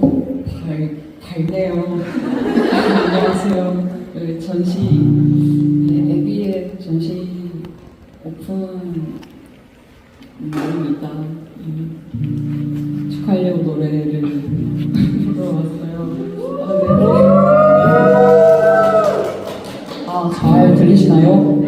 달, 달네요. 안녕하세요. 전시, 네, 애비의 전시 오픈입니다. 음, 축하하려고 노래를 부르러 왔어요. 아, 네. 아, 잘 들리시나요?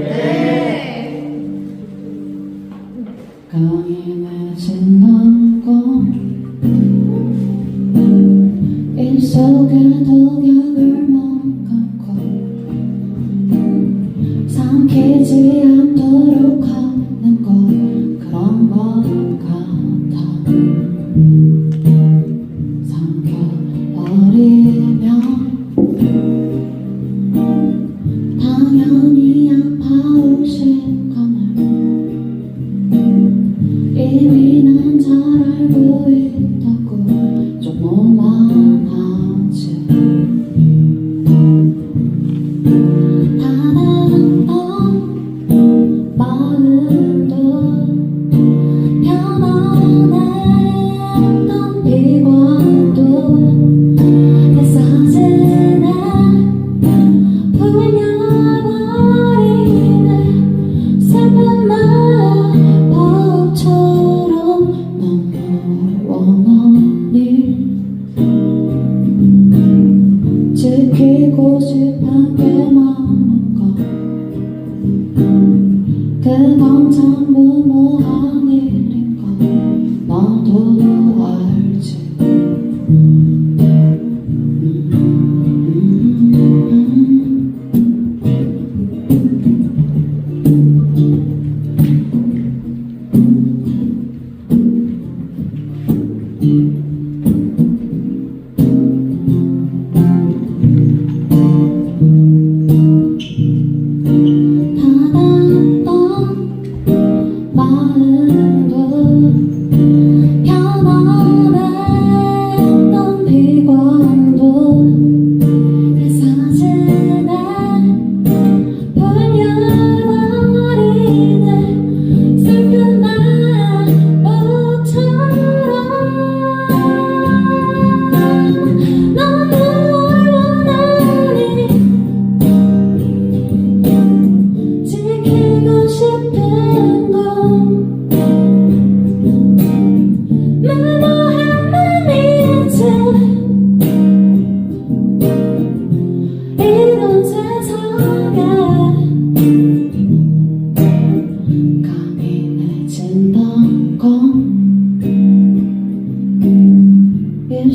삼키지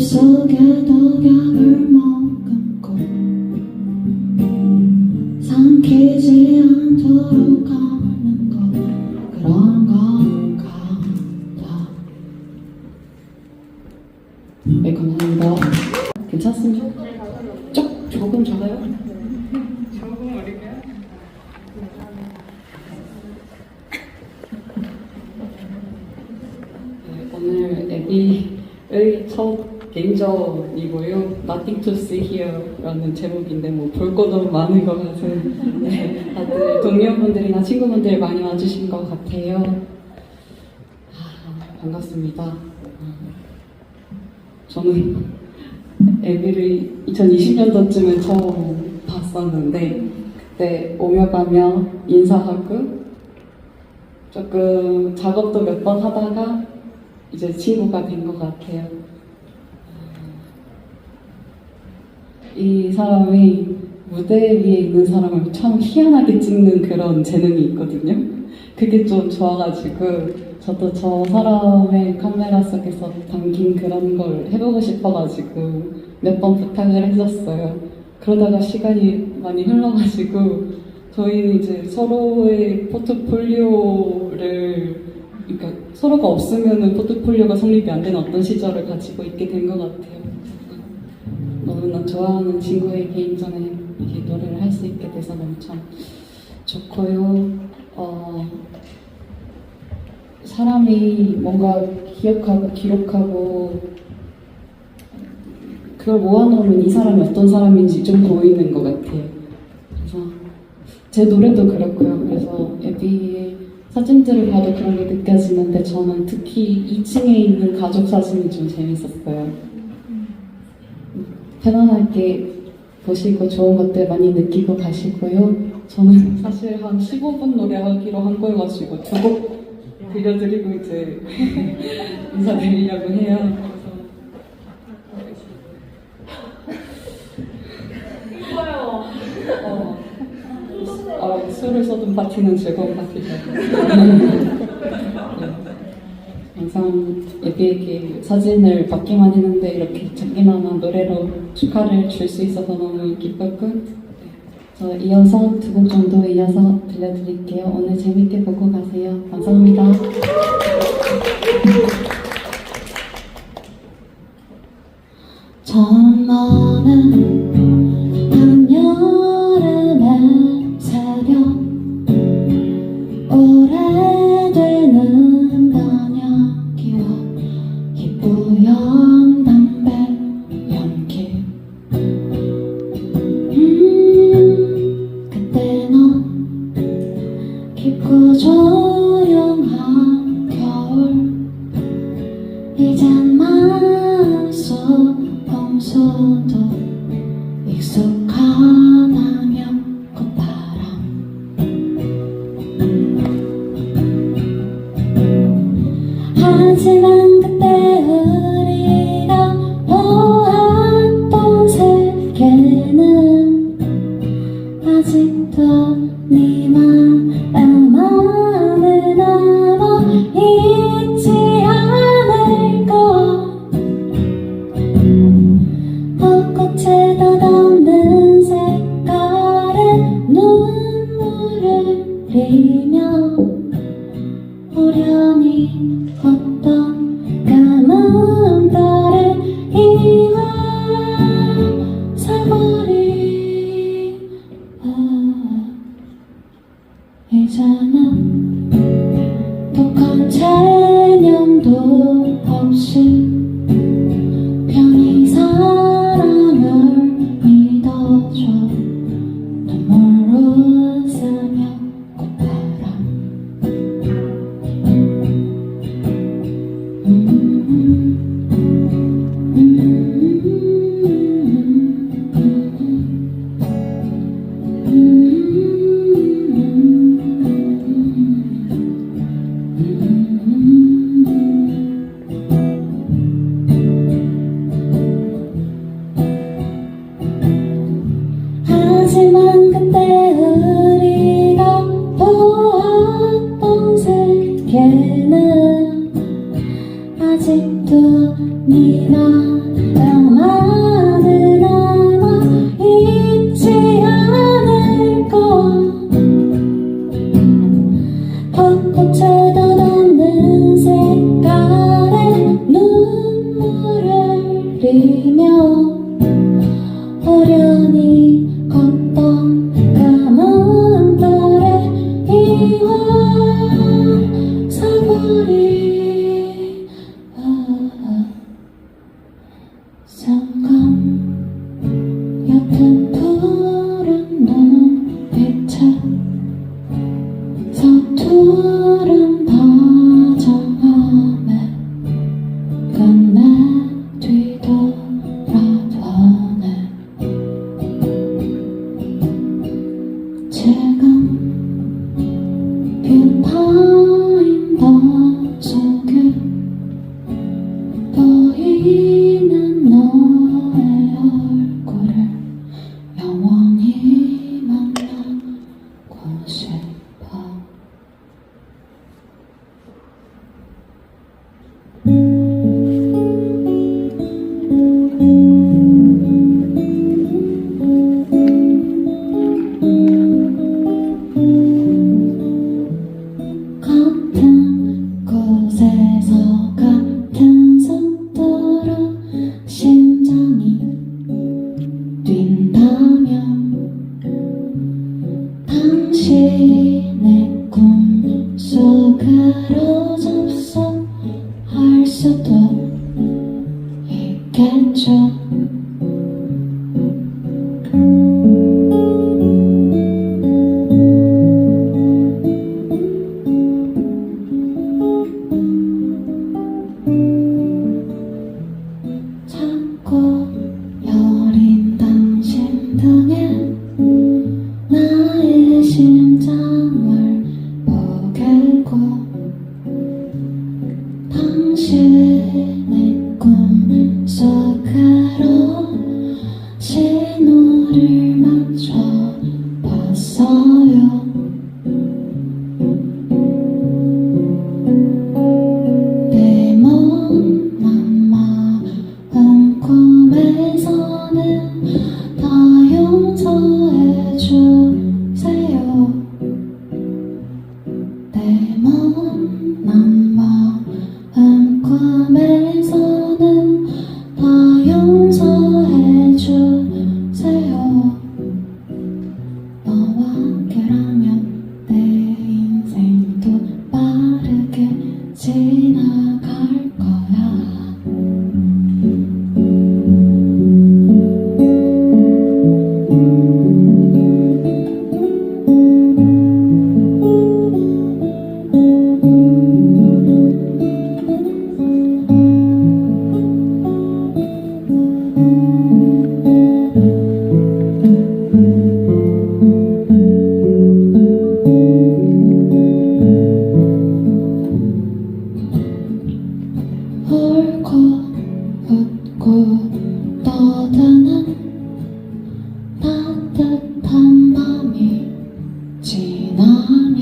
속에 독약을 머금고 삼키지 않도록 하는 것 그런 것 같아 네 감사합니다 괜찮습니까? 쪽 조금 작아요? 네, 오늘 애비의 첫 개인전이고요. Nothing to see here라는 제목인데 뭐볼 것도 많은 것 같은 네, 다들 동료분들이나 친구분들 많이 와주신 것 같아요. 아, 반갑습니다. 아, 저는 애비를 2020년도쯤에 처음 봤었는데 그때 오며 가며 인사하고 조금 작업도 몇 번 하다가 이제 친구가 된 것 같아요. 이 사람이 무대 위에 있는 사람을 참 희한하게 찍는 그런 재능이 있거든요. 그게 좀 좋아가지고 저도 저 사람의 카메라 속에서 담긴 그런 걸 해보고 싶어가지고 몇 번 부탁을 했었어요. 그러다가 시간이 많이 흘러가지고 저희는 이제 서로의 포트폴리오를 그러니까 서로가 없으면은 포트폴리오가 성립이 안 되는 어떤 시절을 가지고 있게 된 것 같아요. 너무나 좋아하는 친구의 개인전에 이렇게 노래를 할 수 있게 돼서 너무 참 좋고요. 어, 사람이 뭔가 기억하고 기록하고 그걸 모아놓으면 이 사람이 어떤 사람인지 좀 보이는 것 같아요. 그래서 제 노래도 그렇고요. 그래서 애비의 사진들을 봐도 그런 게 느껴지는데 저는 특히 2층에 있는 가족 사진이 좀 재밌었어요. 편안하게 보시고 좋은 것들 많이 느끼고 가시고요. 저는 사실 한 15분 노래하기로 한 거여가지고 두 곡 들려드리고 이제 인사드리려고 해요. 이거요. 어, 어, 술을 쏟은 파티는 즐거운 파티죠. 항상 예비에게 사진을 받기만 했는데 이렇게 작게나마 노래로 축하를 줄 수 있어서 너무 기뻤고 네. 저 이어서 두 곡 정도 이어서 들려드릴게요. 오늘 재밌게 보고 가세요. 감사합니다. 오는 까만 달 벚꽃에 덧없는 색깔의 눈물을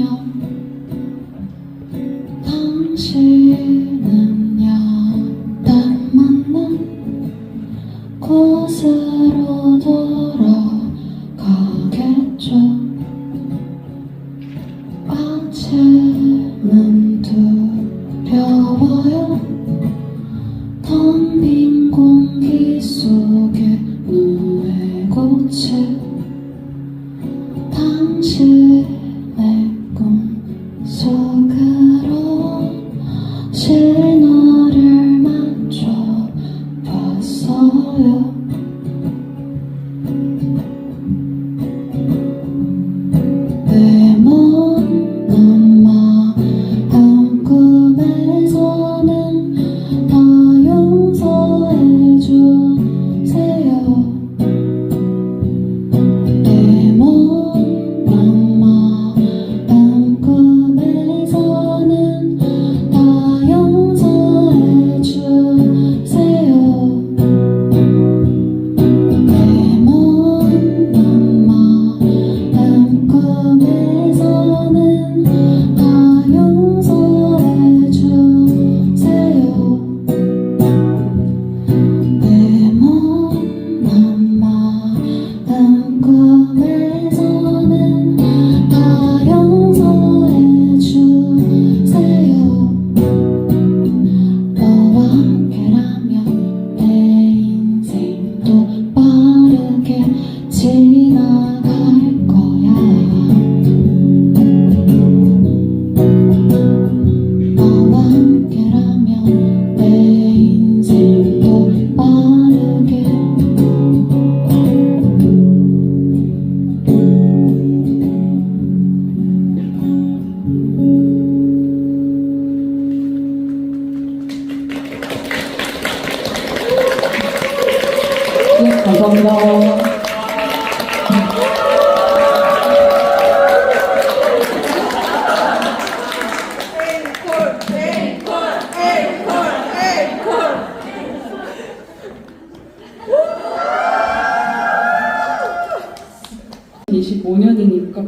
지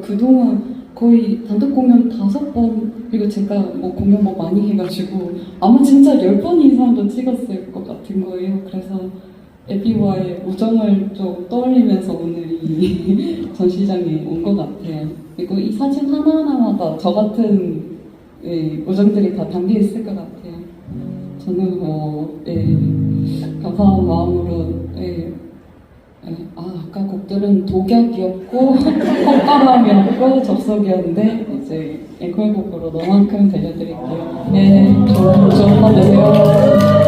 그동안 거의 단독 공연 다섯 번 그리고 제가 뭐 공연 뭐 많이 해가지고 아마 진짜 열 번 이상도 찍었을 것 같은 거예요. 그래서 에비와의 우정을 좀 떠올리면서 오늘 이 전시장에 온 것 같아요. 그리고 이 사진 하나하나마다 저 같은 예, 우정들이 다 담겨 있을 것 같아요. 저는 뭐 예, 감사한 마음으로 예, 곡들은 독약이었고 헛바람이었고 접속이었는데 이제 앵콜곡으로 너만큼 들려드릴게요. 네, 좋은 밤 되세요.